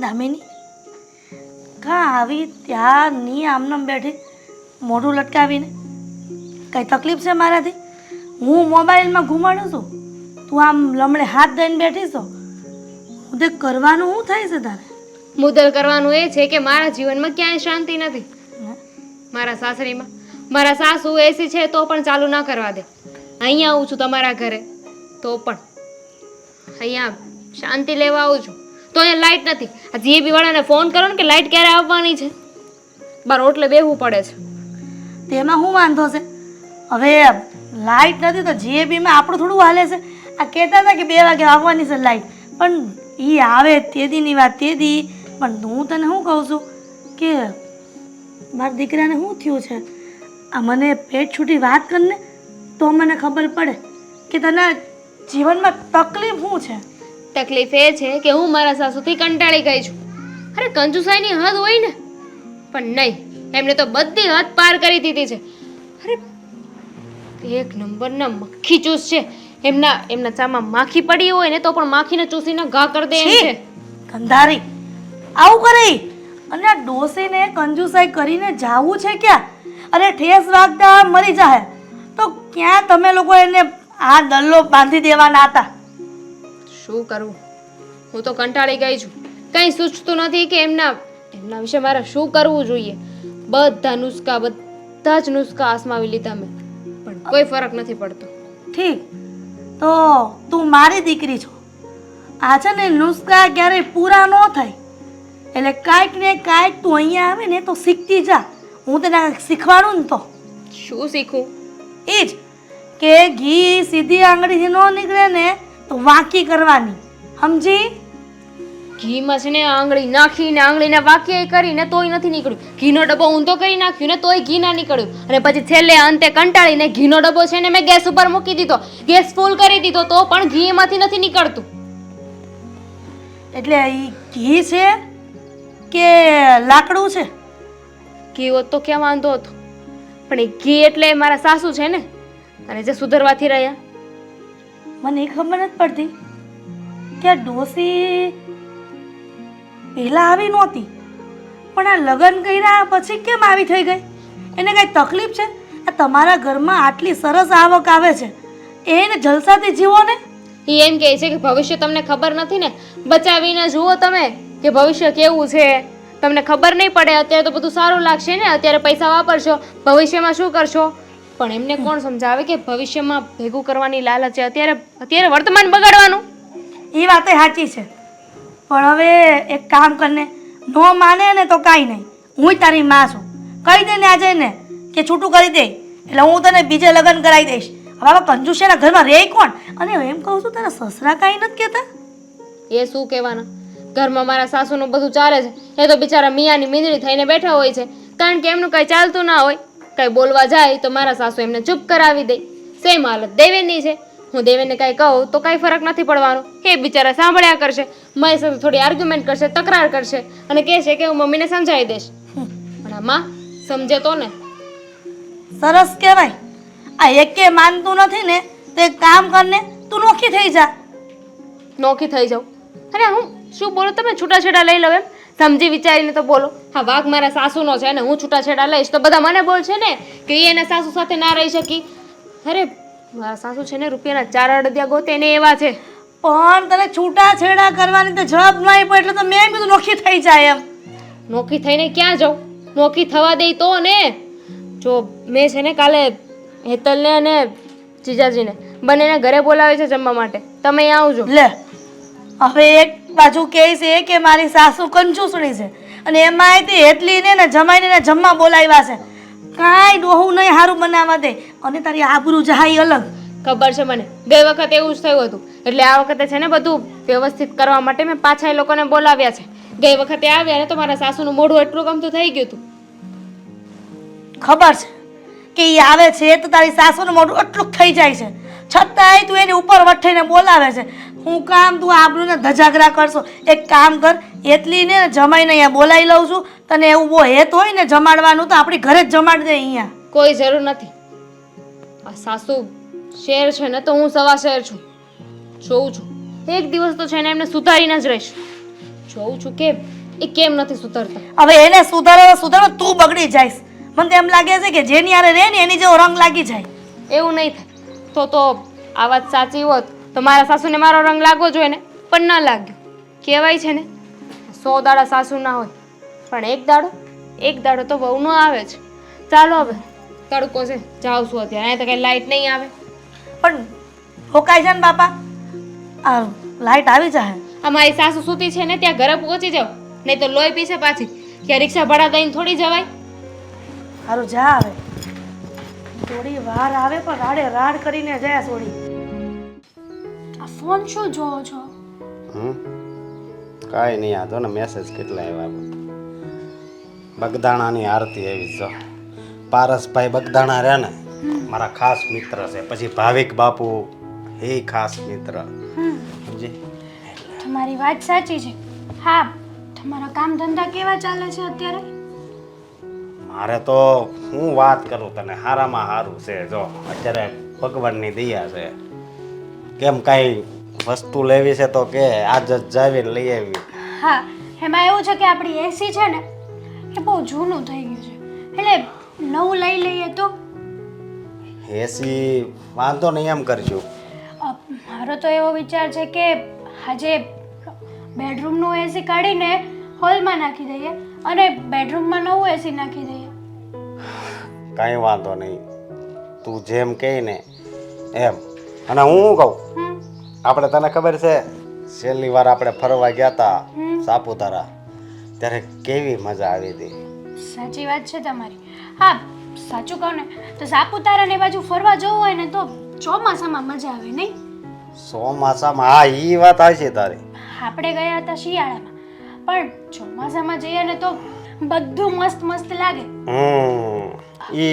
દામિની? કાં આવી ત્યાં ની આમનામ બેઠી મોઢું લટકાવીને. કઈ તકલીફ છે મારાથી? હું મોબાઈલમાં ઘુમાડું છું. તું આમ લમણે હાથ દઈને બેઠી છો. તે કરવાનું શું થાય છે તારે? મુદ્દલ કરવાનું એ છે કે મારા જીવનમાં ક્યાંય શાંતિ નથી. મારા સાસરીમાં. મારા સાસુ એસી છે તો પણ ચાલુ ના કરવા દે. અહીંયા આવું છું તમારા ઘરે તો પણ. અહીંયા શાંતિ લેવા આવું છું. તો અહીંયા લાઇટ નથી. આ જીએબી વાળાને ફોન કરો ને કે લાઇટ ક્યારે આવવાની છે? બાર ઓટલે બેહવું પડે છે. તેમાં શું વાંધો છે? હવે લાઇટ નથી તો જીએબીમાં આપણું થોડું હાલે છે. આ કહેતા હતા કે બે વાગે આવવાની છે લાઇટ પણ એ આવે તે દીની વાત તે દી પણ હું તને શું કહું છું કે મારા દીકરાને શું થયું છે? આ મને પેટ છૂટી વાત કરને તો મને ખબર પડે કે તને જીવનમાં તકલીફ શું છે? તકલીફ એ છે કે હું મારા સાસુથી કંટાળી ગઈ છું. અરે કંજુસાઈની હદ હોય ને. પણ નહીં એમને તો બધી હદ પાર કરી દીધી છે. અરે એક નંબરના મક્ખી ચૂસ છે. એમના એમના ચામાં માખી પડી હોય ને તો પણ માખીને ચૂસીને ઘા કરી દે એમ છે ગંધારી આવું કરે. અને આ ડોસીને કંજુસાઈ કરીને જાવું છે ક્યાં? અને ઠેસ વાગતા મરી જાય તો ક્યાં તમે લોકો એને આ દલ્લો બાંધી દેવાના હતા? શું કરવું હું તો કંટાળી ગઈ છું. કંઈ સૂચતું નથી કે એમના એમના વિશે મારે શું કરવું જોઈએ. બધા નુસ્ખા બધા જ નુસ્ખા આસમાવી લીધા મેં. પણ કોઈ ફરક નથી પડતો. ઠીક. તો તું મારી દીકરી છો. આ છે ને નુસ્ખા ક્યારેય પૂરા ન થાય. એટલે કાંઈક ને કાંઈક તું અહીંયા આવે ને તો શીખતી જા. હું તને શીખવાડું ને તો. શું શીખું? એ જ કે ઘી સીધી આંગળીથી ન નીકળે ને તો વાંકી કરવાની. સમજી? ઘીમાં છે ને આંગળી નાખીને આંગળીને વાક્ય કરીને તોય નથી નીકળ્યું. ઘીનો ડબ્બો ઊંધો કરી નાખ્યો ને તોય ઘી ના નીકળ્યું. અને પછી છેલ્લે અંતે કંટાળીને ઘીનો ડબ્બો છે ને મેં ગેસ ઉપર મૂકી દીધો. ગેસ ફૂલ કરી દીધો તો પણ ઘી એમાંથી નથી નીકળતું. એટલે ઘી છે કે લાકડું છે? ઘી હોત તો ક્યાં વાંધો હતો? પણ એ ઘી એટલે મારા સાસુ છે ને. અને જે સુધરવાથી રહ્યા. મને ખબર નથી પડતી કે આ ડોસી પહેલાં આવી નહોતી. પણ આ લગ્ન કર્યા પછી કેમ આવી થઈ ગઈ? એને કાંઈ તકલીફ છે? આ તમારા ઘરમાં આટલી સરસ આવક આવે છે. એને જલસાથી જીવો ને? એ એમ કહે છે કે ભવિષ્ય તમને ખબર નથી ને? બચાવીને જુઓ તમે કે ભવિષ્ય કેવું છે. તમને ખબર નહીં પડે, અત્યારે તો બધું સારું લાગશે ને? અત્યારે પૈસા વાપરશો, ભવિષ્યમાં શું કરશો? પણ એમને કોણ સમજાવે કે ભવિષ્યમાં ભેગું કરવાની લાલચ છે? અત્યારે અત્યારે વર્તમાન બગાડવાનું? એ વાત સાચી છે. પણ હવે એક કામ કરને નો માને ને તો કાંઈ નહીં. હું તારી માં છું. કહી દે ને આજે ને કે છૂટું કરી દે. એટલે હું તને બીજે લગ્ન કરાવી દઈશ. હવે આવા કંજુશિયાના ઘરમાં રહે કોણ? અને એમ કહું છું તારા સસરા કાંઈ નથી કહેતા? એ શું કહેવાના? ઘરમાં મારા સાસુનું બધું ચાલે છે. એ તો બિચારા મિયાની મીંદડી થઈને બેઠા હોય છે. કારણ કે એમનું કાંઈ ચાલતું ના હોય. કાંઈ બોલવા જાય તો મારા સાસુ એમને ચૂપ કરાવી દે. સેમ હાલત દેવેનની છે. હું દેવેને કાંઈ કહું તો કાંઈ ફરક નથી પડવાનો. એ બિચારા સાંભળ્યા કરશે. મારી સાથે થોડી આર્ગ્યુમેન્ટ કરશે તકરાર કરશે અને કહે છે કે હું મમ્મીને સમજાવી દઈશ. પણ આ માં સમજે તો ને. સરસ કહેવાય. આ એકે માનતું નથી ને તો એક કામ કરને તું નોખી થઈ જા. નોખી થઈ જાઉં. અરે હું શું બોલો? તમે છૂટાછેડા લઈ લઉં એમ. સમજી વિચારીને તો બોલો. હા વાઘ મારા સાસુનો છે ને હું છૂટાછેડા લઈશ. તો બધા મને બોલશે ને કે એ એના સાસુ સાથે ના રહી શકી? અરે મારા સાસુ છે ને રૂપિયાના ચાર અડદિયા ગોતે ને એવા છે. પણ તને છૂટા છેડા કરવાની તો જવાબ નહીં પડે એટલે તો મેં કીધું નોખી થઈ જાય એમ. નોખી થઈને ક્યાં જાઉં? નોખી થવા દઈ તો ને. જો મેં છે ને કાલે હેતલને અને જીજાજીને બંનેને ઘરે બોલાવે છે જમવા માટે. તમે આવજો. લે હવે એક બાજુ કહે છે કે મારી સાસુ કંજૂસણી છે. અને એમાંય તે એટલીને ને જમાઈને ને જમવા બોલાવ્યા છે. કાંઈ ડોહું નહીં સારું બનાવવા દે. અને તારી આબરૂ જહાઈ અલગ. ખબર છે મને. ગઈ વખત એવું જ થયું હતું. એટલે આ વખતે છે ને બધું વ્યવસ્થિત કરવા માટે મેં પાછા એ લોકોને બોલાવ્યા છે. ગઈ વખતે આવ્યા ને તો મારા સાસુનું મોઢું એટલું ગમતું થઈ ગયું હતું. ખબર છે કે એ આવે છે તો તારી સાસુનું મોઢું એટલું થઈ જાય છે. છતાંય તું એની ઉપર વઠીને બોલાવે છે. હું કામ તું આબરૂને ધજાગરા કરશો. એક કામ કર એટલી ને જમાઈને અહીંયા બોલાવી લઉં છું. તને એવું બહુ હેત હોય ને જમાડવાનું તો આપણી ઘરે જ જમાડ દે અહીંયા. કોઈ જરૂર નથી. આ સાસુ શેર છે ને તો હું સવા શેર છું. જોઉં છું. એક દિવસ તો છે ને એમને સુધારીને જ રહીશ. જોઉં છું કે એ કેમ નથી સુધરતા? હવે એને સુધારો સુધારો તું બગડી જઈશ. મને તો એમ લાગે છે કે જેની આરે રહે ને એની જેવો રંગ લાગી જાય. એવું નહીં થાય. તો તો આ વાત સાચી હોત. તો મારા સાસુને મારો રંગ લાગવો જોઈએ ને પણ ન લાગ્યો. કહેવાય છે ને સો દાડા સાસુ ના હોય પણ એક દાડો એક દાડો તો બહુ ન આવે છે ચાલો હવે તડકો છે જાઉં છું અત્યારે. અહીંયા તો કઈ લાઈટ નહીં આવે. પણ રોકાઈ છે ને બાપા. આ લાઈટ આવી જાય આ મારી સાસુ સૂતી છે ને ત્યાં ઘરે પહોંચી જાવ નહીં તો લોહી પીશે પાછી. કે રિક્ષા ભાડા દઈને થોડી જવાય. સારું જા આવે થોડી વાર આવે પણ રાડે રાડ કરીને જાય થોડી આ ફોન શું જોવો છો? હમ? કાંઈ નહીં આ જો ને મેસેજ કેટલા આવ્યા બગદાણાની આરતી આવી જો પારસભાઈ બગદાણા રહ્યા ને મારા ખાસ મિત્ર છે. પછી ભાવિક બાપુ એ ખાસ મિત્ર. સમજી? તમારી વાત સાચી છે. હા તમારા કામ ધંધા કેવા ચાલે છે અત્યારે? મારે તો હું વાત કરું તને હારામાં સારું છે જો. અત્યારે ભગવાનની દયા છે. કેમ કાંઈ વસ્તુ લેવી છે તો કે આજ જ જાવીને લઈ આવી. હા એમાં એવું છે કે આપણી એસી છે ને એ બહુ જૂનું થઈ ગયું છે. એટલે નવું લઈ લઈએ તો? એસી વાંધો નહીં એમ કરજો. અ, મારો તો એવો વિચાર છે કે આજે બેડરૂમનું એસી કાઢીને હોલમાં નાખી દઈએ અને બેડરૂમમાં નવું એસી નાખી દઈએ. કાંઈ વાંધો નહીં. તું જેમ કહે ને એમ. અને હું શું કહું? આપણે તને ખબર છે છેલ્લી વાર આપણે ફરવા ગયા હતા સાપુતારા. ત્યારે કેવી મજા આવી હતી. સાચી વાત છે તમારી. હા સાચું કહું ને તો સાપુતારા ને બાજુ ફરવા જવું હોય ને તો ચોમાસામાં મજા આવે નહીં? ચોમાસામાં? હા એ વાત આવી તારી. આપણે ગયા હતા શિયાળામાં. પણ ચોમાસામાં જઈએ ને તો બધું મસ્ત મસ્ત લાગે. હમ. એ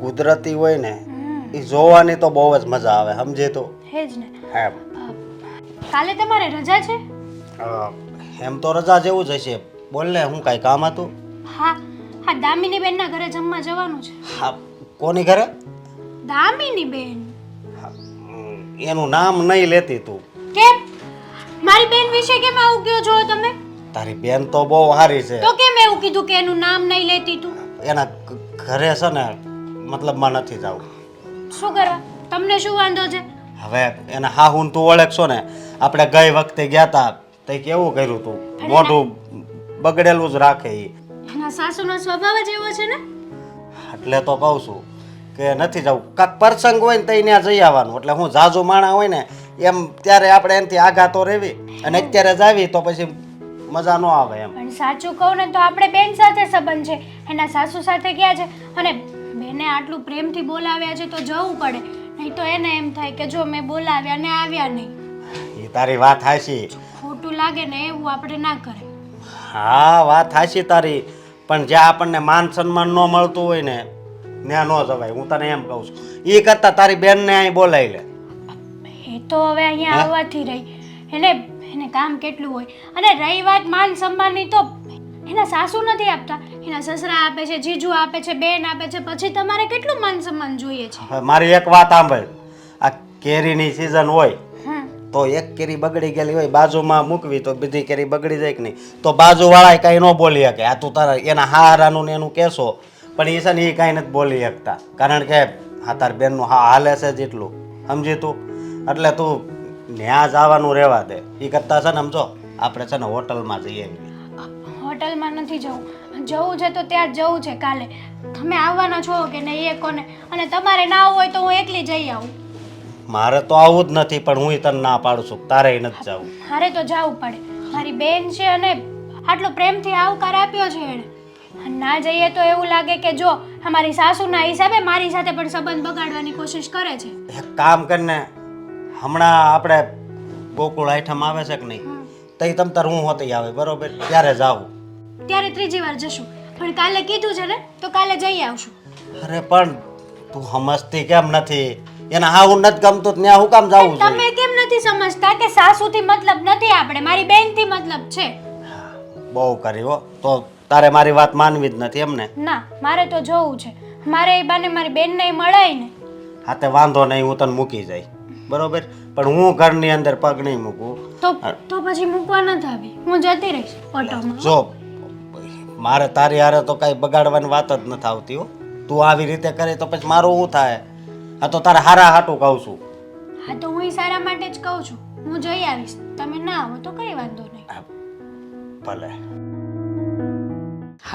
કુદરતી હોય ને એ જોવાની તો બહુ જ મજા આવે સમજે તો? હે જ ને એમ કાલે તમારે રજા છે? એમ તો રજા જેવું જ હશે. બોલ ને હું કાંઈ કામ હતું? હા હા દામિની બેનના ઘરે જમવા જવાનું છે. હા કોની ઘરે? દામિની બેન એનું નામ નહીં લેતી તું. કેમ? મારી બેન વિશે કેમ આવું કહો છો તમે? તારી બેન તો બહુ સારી છે. તો કેમ એવું કીધું કે એનું નામ નહીં લેતી તું? એના ઘરે છે ને મતલબમાં નથી જવું શું કરવા? તમને શું વાંધો છે? હવે એને હા હું તું ઓળખશો ને. આપણે ગઈ વખતે ગયા તા તે કેવું કર્યું તું? મોઢું બગડેલું જ રાખે એ એના સાસુનો સ્વભાવ જ એવો છે ને? એટલે તો કહું છું કે નથી જવું. કાંક પ્રસંગ હોય ને ત્યાં ત્યાં જઈ આવવાનું. એટલે હું જાજુ માણા હોય ને એમ ત્યારે આપણે એનાથી આઘા તો રહેવી. અને અત્યારે જાવી તો પછી મજા ન આવે એમ. પણ સાચું કહું ને તો આપણે બેન સાથે સંબંધ છે. એના સાસુ સાથે ગયા છે. અને બેને આટલું પ્રેમથી બોલાવ્યા છે તો જવું પડે. નહીં તો એને એમ થાય કે જો મેં બોલાવ્યા ને આવ્યા નહીં. એ તારી વાત હાશી ખોટું લાગે ને એવું આપણે ના કરે. હા વાત હાશી તારી. પણ જ્યાં આપણને માન સન્માન ન મળતું હોય ને ત્યાં ન જવાય. હું તને એમ કહું છું. એ કરતાં તારી બેનને અહીં બોલાવી લે. એ તો હવે અહીંયા આવવાથી રહી. એને એને કામ કેટલું હોય? અને રહી વાત માન સન્માનની તો એના સાસુ નથી આપતા એના સસરા આપે છે જીજુ આપે છે બેન આપે છે પછી તમારે કેટલું માન સન્માન જોઈએ છે? હવે મારી એક વાત સાંભળ. આ કેરીની સિઝન હોય હમ. તો એક કેરી બગડી ગયેલી હોય બાજુમાં મૂકવી તો બીજી કેરી બગડી જાય કે નહીં? તો બાજુવાળાએ કાંઈ ન બોલી શકે. આ તું તારા એના હારાનું ને એનું કહેશો પણ એ છે ને એ કાંઈ નથી બોલી શકતા. કારણ કે હા તાર બેનનું હા હાલે છે જેટલું. સમજી તું? એટલે તું ત્યાં જવાનું રહેવા દે. એ કરતાં છે ને સમજો આપણે છે ને હોટલમાં જઈએ. હોટલમાં નથી જવું. જવું છે તો ત્યાં જ જવું છે કાલે. તમે આવવાના છો કે નહીં એ કોને? અને તમારે ના આવવું હોય તો હું એકલી જઈ આવું. મારે તો આવવું જ નથી પણ હું તને ના પાડું છું. તારે નથી જવું. મારે તો જવું પડે. મારી બેન છે અને આટલો પ્રેમથી આવકાર આપ્યો છે એણે. ના જઈએ તો એવું લાગે કે જો અમારી સાસુના હિસાબે મારી સાથે પણ સંબંધ બગાડવાની કોશિશ કરે છે. એક કામ કરીને હમણાં આપણે ગોકુળ આઈઠમ આવે છે કે નહીં? તઈ તમ તાર હું હોતી આવે બરોબર? ત્યારે જાવું ત્યારે ત્રીજી વાર જશું. પણ કાલે કીધું છે ને તો કાલે જઈ આવશું. અરે પણ તું સમજતી કેમ નથી? એને હા હું નથી ગમતું ત્યાં હું કામ જાવું તમે જોઈએ? કેમ નથી સમજતા કે સાસુથી મતલબ નથી આપણે મારી બેનથી મતલબ છે? બહુ કરી હો. તો તારે મારી વાત માનવી જ નથી એમને? ના મારે તો જવું છે. મારે એ બાને મારી બેનને મળાય ને. હા તે વાંધો નહીં હું તને મૂકી જાય બરોબર? પણ હું ઘરની અંદર પગ નહીં મૂકું. તો તો પછી મૂકવા નથી આવી. હું જતી રહીશ ઓટોમાં. જો મારે તારી હારે તો કાંઈ બગાડવાની વાત જ નથી આવતી હો. તું આવી રીતે કરે તો પછી મારું શું થાય? આ તો તારા હારા હાટું કહું છું. હા તો હું સારા માટે જ કહું છું. હું જઈ આવીશ. તમે ના આવો તો કઈ વાંધો નહીં. ભલે.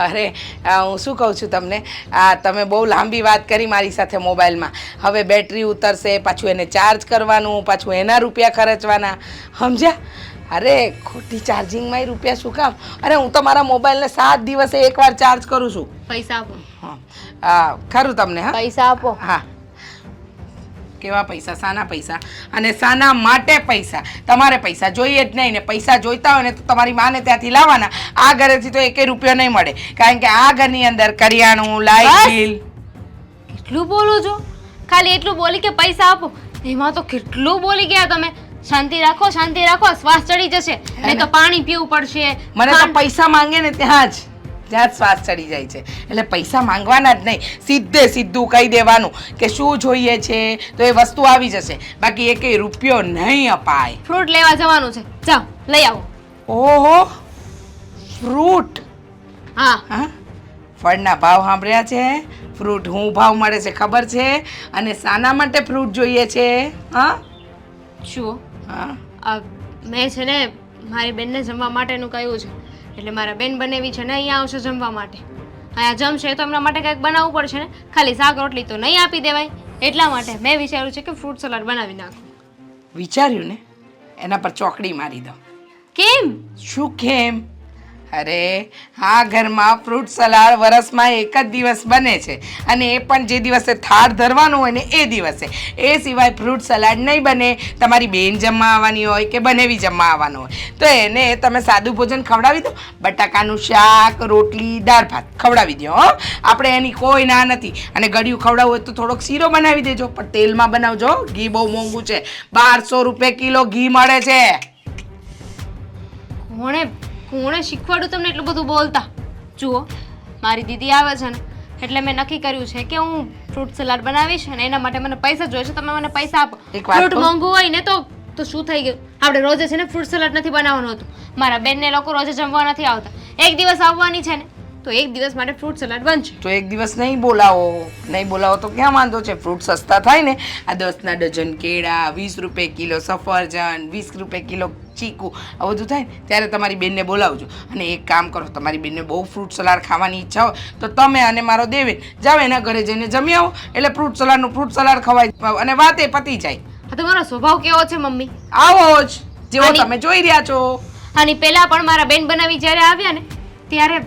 અરે હું શું કહું છું તમને? આ તમે બહુ લાંબી વાત કરી મારી સાથે મોબાઈલમાં. હવે બેટરી ઉતરશે પાછું એને ચાર્જ કરવાનું પાછું એના રૂપિયા ખર્ચવાના. સમજ્યા? અરે ખોટી ચાર્જિંગમાં રૂપિયા શું કામ? અરે હું તો મારા મોબાઈલને સાત દિવસે એકવાર ચાર્જ કરું છું. પૈસા આપો. હા. ખરું તમને હા? પૈસા આપો. હા. કેવા પૈસા? સાના પૈસા. અને સાના માટે પૈસા. તમારે પૈસા જોઈએ જ નહીં ને પૈસા જોઈતા હોય ને તો તમારી માને ત્યાંથી લાવવાના. આ ઘરેથી તો એકે રૂપિયો નહીં મળે. કારણ કે આ ઘરની અંદર કરિયાણું લાઇટ બિલ. કેટલું બોલું છો? ખાલી એટલું બોલી કે પૈસા આપો. એમાં તો કેટલું બોલી ગયા તમે? શાંતિ રાખો શાંતિ રાખો શ્વાસ ચડી જશે. નહીં તો પાણી પીવું પડશે. મને તો પૈસા માંગે ને ત્યાં જ. ત્યાં જ શ્વાસ ચડી જાય છે. એટલે પૈસા માંગવાના જ નહીં. સીધે સીધું કહી દેવાનું કે શું જોઈએ છે તો એ વસ્તુ આવી જશે. બાકી એકેય રૂપિયો નહીં અપાય. ફ્રૂટ લેવા જવાનું છે. જાઓ લઈ આવો. ઓહો ફ્રૂટ. હા. હા? ફળના ભાવ સાંભળ્યા છે? ફ્રૂટ હું ભાવ મળે છે ખબર છે? અને શાના માટે ફ્રૂટ જોઈએ છે? હા? જુઓ. હા. મેં છે ને મારી બેનને જમવા માટેનું કહ્યું છે. એટલે મારા બેન બનેવી છે ને અહીંયા આવશે જમવા માટે. અહીંયા જમશે તો એમના માટે કંઈક બનાવવું પડશે ને? ખાલી શાક રોટલી તો નહીં આપી દેવાય. એટલા માટે મેં વિચાર્યું છે કે ફ્રૂટ સલાડ બનાવી નાખું. વિચાર્યું ને? એના પર ચોકડી મારી દો કેમ? શું કેમ? અરે આ ઘરમાં ફ્રૂટ સલાડ વરસમાં એક જ દિવસ બને છે. અને એ પણ જે દિવસે થાળ ધરવાનું હોય ને એ દિવસે. એ સિવાય ફ્રૂટ સલાડ નહીં બને. તમારી બેન જમવા આવવાની હોય કે બનેવી જમવા આવવાનું હોય. તો એને તમે સાદું ભોજન ખવડાવી દો. બટાકાનું શાક, રોટલી, દાળ ભાત ખવડાવી દો, હો. આપણે એની કોઈ ના નથી. અને ગળ્યું ખવડાવવું હોય તો થોડોક શીરો બનાવી દેજો, પણ તેલમાં બનાવજો. ઘી બહુ મોંઘું છે. બારસો રૂપિયા કિલો ઘી મળે છે. કોણે કોણે શીખવાડું તમને એટલું બધું બોલતા? જુઓ મારી દીદી આવે છે ને એટલે મેં નક્કી કર્યું છે કે હું ફ્રૂટ સલાડ બનાવીશ અને એના માટે મને પૈસા જોઈએ છે તમે મને પૈસા આપો. ફ્રૂટ? મોંઘું હોય ને તો તો શું થઈ ગયું? આપણે રોજે છે ને ફ્રૂટ સલાડ નથી બનાવવાનું હતું. મારા બેનને લોકો રોજે જમવા નથી આવતા. એક દિવસ આવવાની છે ને તો એક દિવસ માટે ફ્રૂટ સલાડ બનશે. તો એક દિવસ નહીં બોલાવો. નહીં બોલાવો તો ક્યાં વાંધો છે? ફ્રૂટ સસ્તા થાય ને. આ દસના ડઝન કેળા વીસ રૂપે કિલો સફરજન વીસ રૂપે કિલો ચીકુ આ બધું થાય ને ત્યારે તમારી બેનને બોલાવજો. અને એક કામ કરો તમારી બેનને બહુ ફ્રૂટ સલાડ ખાવાની ઈચ્છા હોય તો તમે અને મારો દેવે જાઓ એના ઘરે જઈને જમી આવો. એટલે ફ્રૂટ સલાડનું ફ્રૂટ સલાડ ખવાય. અને વાતે પતી જાય. આ તમારો સ્વભાવ કેવો છે મમ્મી? આવો જ. જેવો તમે જોઈ રહ્યા છો. આની પહેલા પણ મારા બેન બનાવી જ્યારે આવ્યા ને ત્યારે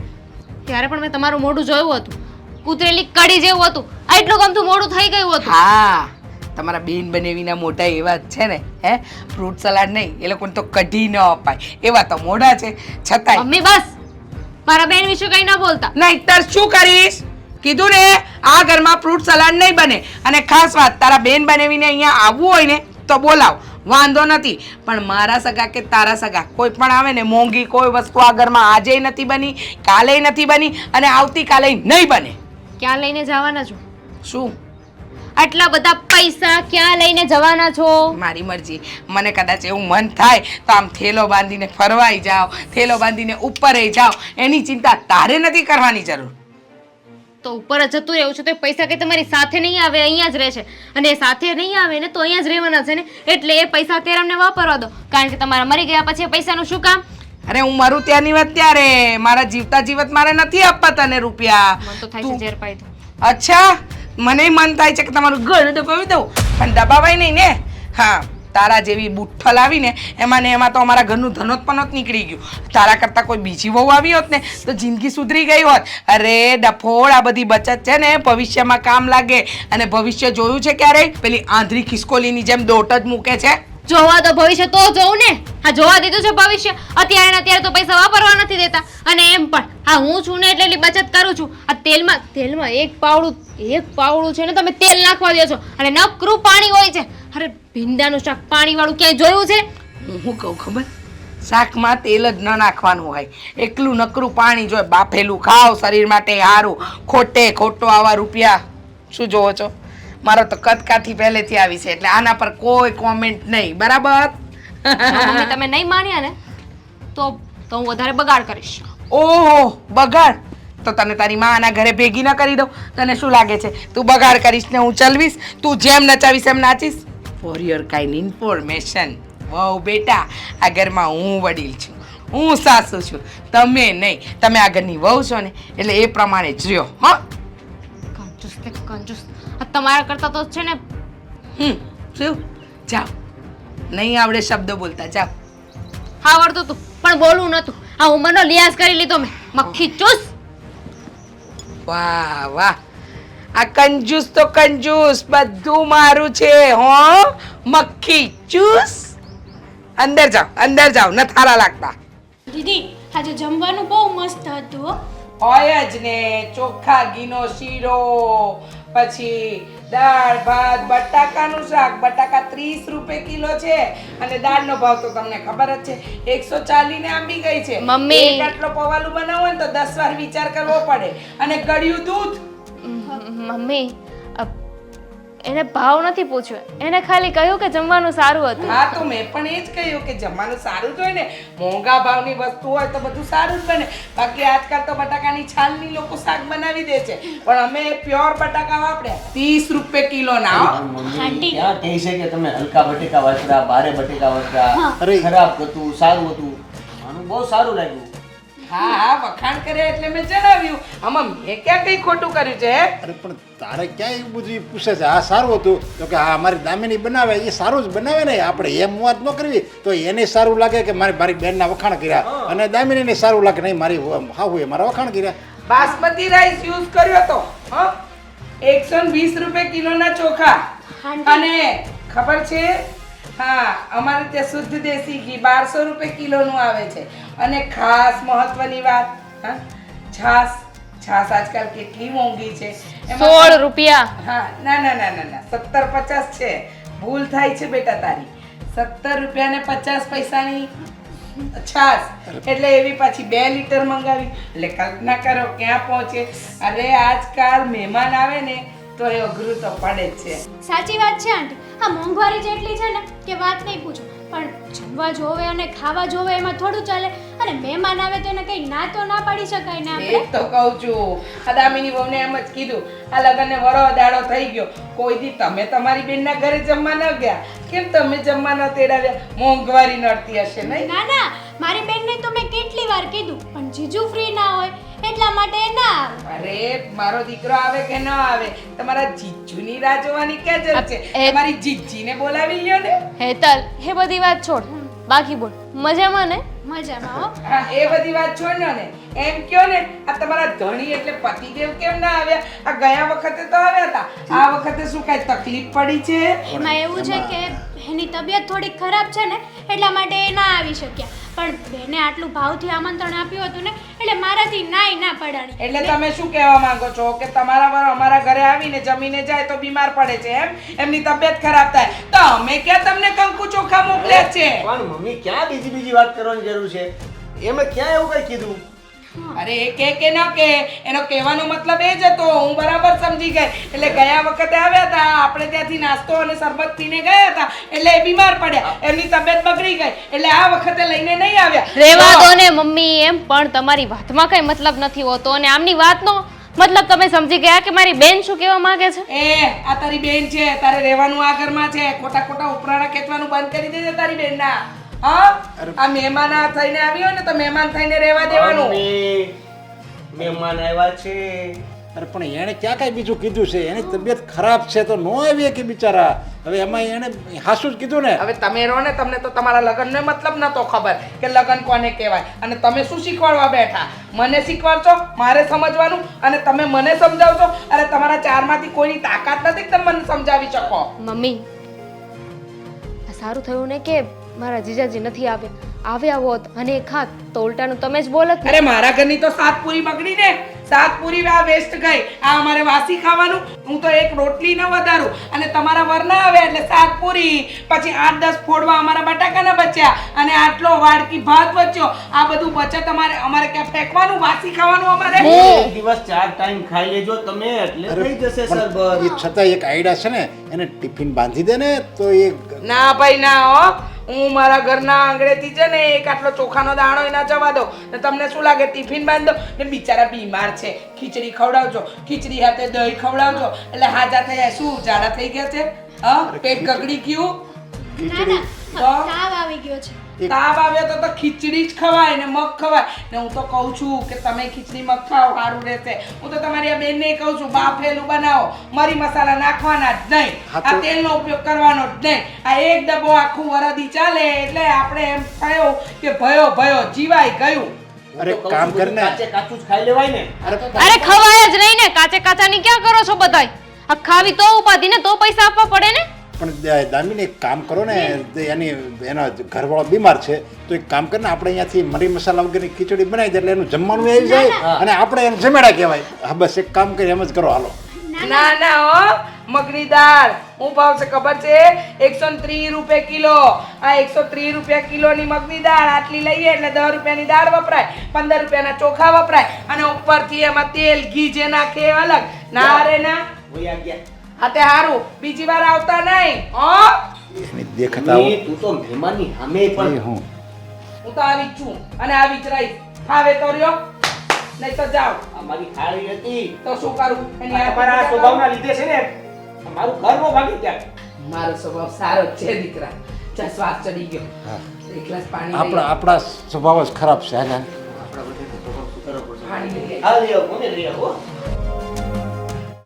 ત્યારે પણ મેં તમારું મોઢું જોયું હતું. કૂતરેલી કડી જેવું હતું. આટલું ગમતું મોઢું થઈ ગયું હતું. હા તમારા બેન બનેવીના મોઢા એવા જ છે ને હે? ફ્રૂટ સલાડ નહીં એ લોકોને તો કઢી ન અપાય. એવા તો મોઢા છે. છતાંય મમ્મી બસ. મારા બેન વિશે કંઈ ન બોલતા. નહીતર શું કરીશ? કીધું ને આ ઘરમાં ફ્રૂટ સલાડ નહીં બને. અને ખાસ વાત તારા બેન બનેવીને અહીંયા આવવું હોય ને તો બોલાવ. વાંધો નથી. પણ મારા સગા કે તારા સગા કોઈ પણ આવે ને મોંઘી કોઈ વસ્તુ આ ઘરમાં આજે નથી બની કાલે નથી બની અને આવતીકાલે નહીં બને. ક્યાં લઈને જવાના છો? શું? આટલા બધા પૈસા ક્યાં લઈને જવાના છો? મારી મરજી. મને કદાચ એવું મન થાય તો આમ થેલો બાંધીને ફરવાઈ જાઓ થેલો બાંધીને ઉપર જાઓ. એની ચિંતા તારે નથી કરવાની જરૂર. તો ઉપર જ જતું રહેવું છે તો પૈસા કઈ તમારી સાથે નહીં આવે અહીંયા જ રહેશે અને સાથે નહીં આવે ને તો અહીંયા જ રહેવાના છે ને? એટલે એ પૈસા અત્યારે અમને વાપરવા દો. કારણ કે તમારા મરી ગયા પછી પૈસાનું શું કામ? અરે હું મારું ત્યાંની વાત ત્યારે મારા જીવતા જીવત મારે નથી આપવા તને રૂપિયા. તો થાય છે ઝેર પાઈ અચ્છા મને મન થાય છે કે તમારું ઘર દબાવી દઉં. પણ દબાવાય નહીં ને? હા. તારા જેવી બુઠ્ઠલ આવીને એમાં ને એમાં તો અમારા ઘરનું ધનોત્પનોત નીકળી ગયું. તારા કરતાં કોઈ બીજી વહુ આવી હોત ને તો જિંદગી સુધરી ગઈ હોત. અરે ડફોળ આ બધી બચત છે ને ભવિષ્યમાં કામ લાગે. અને ભવિષ્ય જોયું છે ક્યારેય? પેલી આંધળી ખિસકોલીની જેમ દોટ જ મૂકે છે. જોવા તો ભવિષ્ય તો જોઉં ને. હા, જોવા દીધું છે ભવિષ્ય. અત્યારે અત્યારે તો પૈસા વાપરવા નથી દેતા. અને એમ પણ, હા, હું છું ને એટલે બચત કરું છું. આ તેલમાં તેલમાં એક પાવડું એક પાવડું છે ને તમે તેલ નાખવા દો છો. અને નકરું પાણી હોય છે. અરે, ભીંડાનું શાક પાણી વાળું ક્યાંય જોયું છે? હું શું કહું ખબર? શાકમાં તેલ જ ન નાખવાનું હોય. એકલું નકરું પાણી જોઈએ બાફેલું ખાઓ, શરીર માટે સારું. ખોટે ખોટો આવા રૂપિયા. શું જોવો છો? મારો તો કદકાથી પહેલેથી આવી છે એટલે આના પર કોઈ કોમેન્ટ નહીં. બરાબર? મમ્મી તમે નહીં માન્યા ને તો તો હું વધારે બગાડ કરીશ. ઓહો બગાડ? તો તને તારી માં આના ઘરે ભેગી ન કરી દઉં. તને શું લાગે છે? તું બગાડ કરીશ ને હું ચલવીશ. તું જેમ નચાવીશ એમ નાચીશ. ફોર યોર કાઇન્ડ ઇન્ફોર્મેશન વહુ બેટા આ ઘરમાં હું વડીલ છું. હું સાસુ છું. તમે નહીં. તમે આ ઘરની વહુ છો ને એટલે એ પ્રમાણે જ રહ્યો. હા? કંજૂસ કંજૂસ તમારા કરતા તો છે ને હમ શું? જાઓ. નહીં આવડે શબ્દો બોલતા જાઓ. આવડતું હતું પણ બોલવું નતું આ ઉંમરનો લિયાઝ કરી લીધો મેં. મક્ખી ચૂસ. વાહ વાહ. આ કંજૂસ તો કંજૂસ બધું મારું છે હો. મક્ખી ચૂસ. અંદર જાઓ અંદર જાઓ ન થારા લાગતા. દીદી આજે જમવાનું બહુ મસ્ત હતું હોય જ ને ચોખ્ખા ઘીનો શીરો. પછી દાળ ભાત બટાકાનું શાક. બટાકા ત્રીસ રૂપિયા કિલો છે અને દાળનો ભાવ તો તમને ખબર જ છે. એકસો ચાલીને આંબી ગઈ છે. મમ્મી. એક આટલો પવાલું બનાવવું ને તો દસ વાર વિચાર કરવો પડે. અને ગળ્યું દૂધ. મમ્મી એને ભાવ નથી પૂછ્યો. એને ખાલી કહ્યું કે જમવાનું સારું હતું. હા તો મેં પણ એ જ કહ્યું કે જમવાનું સારું જ હોય ને મોંઘા ભાવની વસ્તુ હોય તો બધું સારું જ બને. બાકી આજકાલ તો બટાકાની છાલની લોકો શાક બનાવી દે છે. પણ અમે પ્યોર બટાકા વાપર્યા ત્રીસ રૂપિયા કિલો ના. ક્યાં કહે છે કે તમે હલકા બટેકા વાપર્યા ભારે બટેકા વાપર્યા ખરાબ હતું સારું હતું. આનું બહુ સારું લાગ્યું. હા હા વખાણ કરે એટલે મેં જણાવ્યું. આમાં મેં ક્યાં કઈ ખોટું કર્યું છે અરે પણ તારે ક્યાં એવું બધું પૂછે છે? આ સારું હતું. તો કે આ મારી દામિની બનાવે એ સારું જ બનાવે ને. આપણે એમ વાત ન કરવી તો એને સારું લાગે કે મારી મારી બેનના વખાણ કર્યા. અને દામિનીને સારું લાગે નહીં મારી હાહુ એ મારા વખાણ કર્યા. બાસમતી રાઈસ યુઝ કર્યો તો હા? એકસો વીસ રૂપિયા કિલોના ચોખા. અને ખબર છે હા અમારે ત્યાં શુદ્ધ દેશી ઘી બારસો રૂપિયા કિલોનું આવે છે. અને ખાસ મહત્વની વાત હા છાસ છાસ આજકાલ કેટલી મોંઘી છે. સોળ રૂપિયા. હા ના ના ના ના ના સત્તર પચાસ છે. ભૂલ થાય છે બેટા તારી. સત્તર રૂપિયા ને પચાસ પૈસાની છાસ એટલે એવી પાછી બે લીટર મંગાવી. એટલે કલ્પના કરો ક્યાં પહોંચે. અરે આજકાલ મહેમાન આવે ને તો એ અઘરું તો પડે જ છે. સાચી વાત છે આંટી. આ મોંઘવારી જેટલી છે ને કે વાત નહીં પૂછો. પણ જમવા જોવે અને ખાવા જોવે એમાં થોડું ચાલે અને મહેમાન આવે તો એને કંઈ ના તો ના પાડી શકાય ને આપણે? તો કહું છું. અદામીની દામિની વહુને એમ જ કીધું આ લગનને વરો દાડો થઈ ગયો. કોઈ દી તમે તમારી બેનના ઘરે જમવા ન ગયા. કેમ તમે જમવા ન તેડાવ્યા? મોંઘવારી નડતી હશે નહીં? ના ના. મારી બેનને તો મેં કેટલી વાર કીધું. જીજુ ફ્રી ના હોય એટલા માટે ના આવે. અરે મારો દીકરો આવે કે ન આવે? તમારા જીજુની રાહ જોવાની કે જરૂર છે? એ- તમારી જીજીને બોલાવી લ્યો ને. હેતલ હે બધી વાત છોડ. બાકી બોલ. મજામાં ને? મજામાં હો. હા એ બધી વાત છોડ ને એમ કયો ને આ તમારા ધણી એટલે પતિદેવ કેમ ના આવ્યા? આ ગયા વખતે તો આવ્યા હતા. આ વખતે શું કાંઈ તકલીફ પડી છે? એમાં એવું છે કે એની તબિયત થોડીક ખરાબ છે ને એટલા માટે એ ના આવી શક્યા. પણ બેને આટલું ભાવથી આમંત્રણ આપ્યું હતું ને એટલે મારાથી નાય ના પડાણી. એટલે તમે શું કહેવા માંગો છો? કે તમારા વર અમારા ઘરે આવીને જમીને જાય તો બીમાર પડે છે એમ? એમની તબિયત ખરાબ થાય. તો અમે ક્યાં તમને કંકુ ચોખા મોકલ્યા છે? પણ મમ્મી ક્યાં બીજી બીજી વાત કરવાની જરૂર છે? એમાં ક્યાં એવું કઈ કીધું? અરે એ કે કે ન કે એનો કહેવાનો મતલબ એ જ હતો હું બરાબર સમજી ગઈ. એટલે ગયા વખતે આવ્યા હતા આપણે ત્યાંથી નાસ્તો અને શરબત પીને ગયા હતા એટલે એ બીમાર પડ્યા એમની તબિયત બગડી ગઈ એટલે આ વખતે લઈને નહીં આવ્યા. રેવા દો ને મમ્મી એમ પણ તમારી વાતમાં કઈ મતલબ નથી હોતો અને આમની વાતનો મતલબ તમે સમજી ગયા કે મારી બેન શું કહેવા માંગે છે? એ આ તારી બેન છે તારે રહેવાનું આ ઘરમાં છે ખોટા ખોટા ઉપરાણા ખેંચવાનું બંધ કરી દેજે તારી બેનના. આ મહેમાન આ થઈને આવ્યો ને તો મહેમાન થઈને રહેવા દેવાનું. મહેમાન આવ્યા છે. અરે પણ એણે ક્યાં કાંઈ બીજું કીધું છે? એની તબિયત ખરાબ છે તો નો આવીએ કે બિચારા. હવે એમાં એણે હાસું જ કીધું ને. હવે તમે રહો ને તમને તો તમારા લગ્નનો મતલબ નતો ખબર કે લગ્ન કોને કહેવાય. અને તમે શું શીખવાડવા બેઠા? મને શીખવાડશો મારે સમજવાનું અને તમે મને સમજાવશો અરે તમારા ચારમાંથી કોઈની તાકાત નથી કે તમે મને સમજાવી શકો? મમ્મી આ સારું થયું ને કે મારા જીજાજી નથી આવ્યા આવ્યા હોત અને એ ખાત તો ઉલટાનું તમે જ બોલત ને અરે મારા ઘરની તો સાત પૂરી બગડી ને. સાત પૂરી આ વેસ્ટ ગઈ. આ અમારે વાસી ખાવાનું. હું તો એક રોટલી ન વધારું. અને તમારા વર ના આવે એટલે સાત પૂરી. પછી આઠ દસ ફોડવા અમારા બટાકાના બચ્યા. અને આટલો વાડકી ભાત બચ્યો આ બધું બચત અમારે અમારે ક્યાં ફેંકવાનું? વાસી ખાવાનું અમારે? દિવસ ચાર ટાઈમ ખાઈ લેજો તમે. એટલે થઈ જશે સર છતાં એક આઈડિયા છે ને. એને ટિફિન બાંધી દે ને તો એ ના ભાઈ ના હો. હું મારા ઘરના આંગણેથી છે ને એક આટલો ચોખાનો દાણો એના જવા દો ને તમને શું લાગે? ટિફિન બાંધો ને બિચારા બીમાર છે. ખીચડી ખવડાવજો. ખીચડી સાથે દહીં ખવડાવજો. એટલે હાજા થઈ જાય શું જાડા થઈ ગયા છે? હા? પેટ ગગડી ગયું? ખીચડી તાવ આવી ગયો છે. તાવ આવે તો તો ખીચડી જ ખવાય ને મગ ખવાય. ને હું તો કહું છું કે તમે ખીચડી મગ ખાઓ સારું રહેશે. હું તો તમારી આ બેનને કહું છું બાફેલું બનાવો. મરી મસાલા નાખવાના જ નહીં. આ તેલનો ઉપયોગ કરવાનો જ નહીં. આ એક ડબ્બો આખું વરદી ચાલે એટલે આપણે એમ થયો કે ભયો ભયો જીવાય ગયું. અરે કામ કર ને. કાચે કાચું જ ખાઈ લેવાય ને. અરે ખવાય જ નહીં ને. કાચે કાચાની ક્યાં કરો છો બધાય? આ ખાવી તો ઉપાધી ને તો પૈસા આપવા પડે ને? પણ દા- દામિની એક કામ કરો ને એની એનો ઘરવાળો બીમાર છે તો એક કામ કરીને આપણે અહીંયાથી મરી મસાલા વગરની ખીચડી બનાવી દે એટલે એનું જમવાનું આવી જાય અને આપણે એને જમેડા કહેવાય. હા બસ એક કામ કરી એમ જ કરો હાલો. ના ના. હો. મગની દાળ. હું ભાવ છે ખબર છે? એકસો ત્રીસ રૂપિયા કિલો. આ એકસો ત્રીસ રૂપિયા કિલોની મગની દાળ આટલી લઈએ એટલે દસ રૂપિયાની દાળ વપરાય પંદર રૂપિયાના ચોખા વપરાય અને ઉપરથી એમાં તેલ ઘી જે નાખે એ અલગ. ના રે ના. ગયા. હા તે હારું. બીજી વાર આવતા નહીં હો? એને દેખતા ની, તું તો મહેમાનની સામે પણ હું? હું તો આવી જ છું અને આવી જ રહી ફાવે તો રહ્યો. નહીં તો જાઓ. અમારી મારી થાળી હતી તો શું કરું? એની તમારા સ્વભાવના લીધે છે ને મારું ઘર નો ભાગી ગયા. મારો સ્વભાવ સારો છે દીકરા. ચા શ્વાસ ચડી ગયો. એક ગ્લાસ પાણી આપણા આપણા સ્વભાવ જ ખરાબ છે હાલ. આપણા પડશે. પાણી લઈ આવો, કોને લઈ આવો?